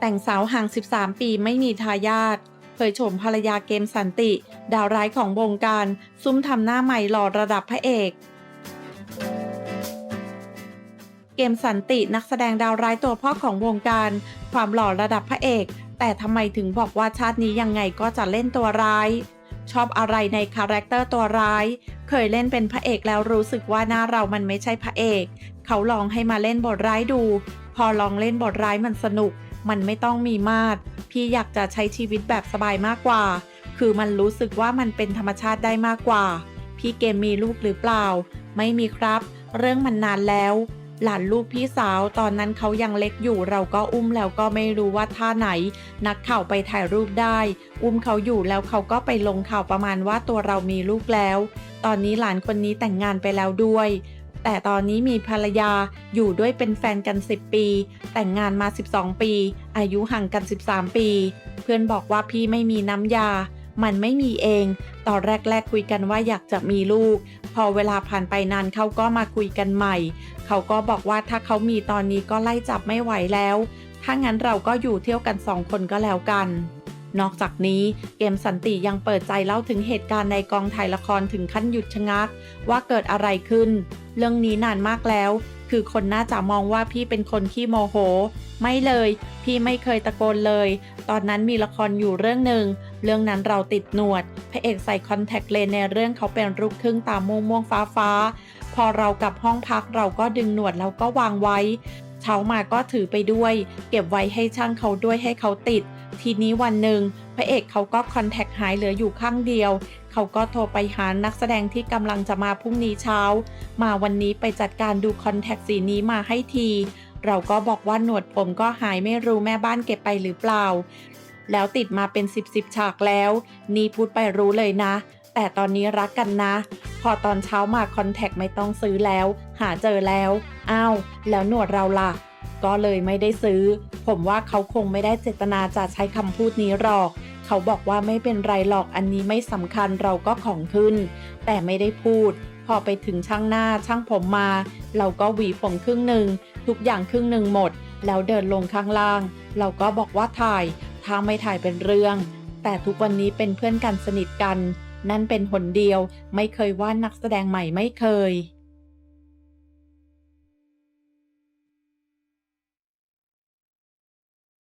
แต่งสาวห่าง 13 ปีไม่มีทายาทเผยโฉมภรรยาเกมสันติ ดาวร้ายของวงการ ซุ่มทำหน้าใหม่หล่อระดับพระเอก เกมสันตินักแสดงดาวร้ายตัวพ่อของวงการ ความหล่อระดับพระเอก แต่ทำไมถึงบอกว่าชาตินี้ยังไงก็จะเล่นตัวร้าย ชอบอะไรในคาแรคเตอร์ตัวร้าย เคยเล่นเป็นพระเอกแล้วรู้สึกว่าหน้าเรามันไม่ใช่พระเอก เขาลองให้มาเล่นบทร้ายดู พอลองเล่นบทร้ายมันสนุก มันไม่ต้องมีมาดพี่อยากจะใช้ชีวิตแบบสบายมากกว่า คือมันรู้สึกว่ามันเป็นธรรมชาติได้มากกว่า พี่เกมมีลูกหรือเปล่า ไม่มีครับ เรื่องมันนานแล้ว หลานลูกพี่สาว ตอนนั้นเขายังเล็กอยู่เราก็อุ้มแล้วก็ไม่รู้ว่าท่าไหน นักข่าวไปถ่ายรูปได้ อุ้มเขาอยู่แล้วเขาก็ไปลงข่าวประมาณว่าตัวเรามีลูกแล้ว ตอนนี้หลานคนนี้แต่งงานไปแล้วด้วย แต่ตอนนี้มีภรรยาอยู่ด้วยเป็นแฟนกัน 10 ปี แต่งงานมา 12 ปี อายุห่างกัน 13 ปี เพื่อนบอกว่าพี่ไม่มีน้ำยามันไม่มีเอง ตอนแรก ๆ คุยกันว่าอยากจะมีลูก พอเวลาผ่านไปนานเขาก็มาคุยกันใหม่ เขาก็บอกว่าถ้าเขามีตอนนี้ก็ไล่จับไม่ไหวแล้ว ถ้างั้นเราก็อยู่เที่ยวกันสองคนก็แล้วกัน นอกจากนี้เกมสันติยังเปิดใจเล่าถึงเหตุการณ์ในกองถ่ายละครถึงขั้นหยุดชะงัก ว่าเกิดอะไรขึ้น เรื่องนี้นานมากแล้วคือคนน่าจะมองว่าพี่เป็นคนขี้โมโห ไม่เลย พี่ไม่เคยตะโกนเลย ตอนนั้นมีละครอยู่เรื่องหนึ่ง เรื่องนั้นเราติดหนวด พระเอกใส่คอนแทคเลนส์ในเรื่องเขาเป็นลูกครึ่งตาม่วงม่วงฟ้าฟ้า พอเรากลับห้องพักเราก็ดึงหนวดแล้วก็วางไว้ เช้ามาก็ถือไปด้วย เก็บไว้ให้ช่างเขาด้วยให้เขาติด ทีนี้วันหนึ่งพระเอกเขาก็คอนแทคหายเหลืออยู่ข้างเดียว เขาก็โทรไปหานักแสดงที่กำลังจะมาพรุ่งนี้เช้า มาวันนี้ไปจัดการดูคอนแทคสีนี้มาให้ที เราก็บอกว่าหนวดผมก็หายไม่รู้แม่บ้านเก็บไปหรือเปล่า แล้วติดมาเป็น 10บสฉากแล้ว นี่พูดไปรู้เลยนะ แต่ตอนนี้รักกันนะ พอตอนเช้ามาคอนแทคไม่ต้องซื้อแล้ว หาเจอแล้วอ้าวแล้วหนวดเราล่ะ ก็เลยไม่ได้ซื้อ ผมว่าเขาคงไม่ได้เจตนาจะใช้คำพูดนี้หรอกเขาบอกว่าไม่เป็นไรหรอกอันนี้ไม่สำคัญเราก็ของขึ้น แต่ไม่ได้พูด พอไปถึงช่างหน้าช่างผมมา เราก็หวีผมครึ่งหนึ่งทุกอย่างครึ่งหนึ่งหมด แล้วเดินลงข้างล่าง เราก็บอกว่าถ่าย ถ้าไม่ถ่ายเป็นเรื่อง แต่ทุกวันนี้เป็นเพื่อนกันสนิทกัน นั่นเป็นหนเดียว ไม่เคยว่านักแสดงใหม่ไม่เคย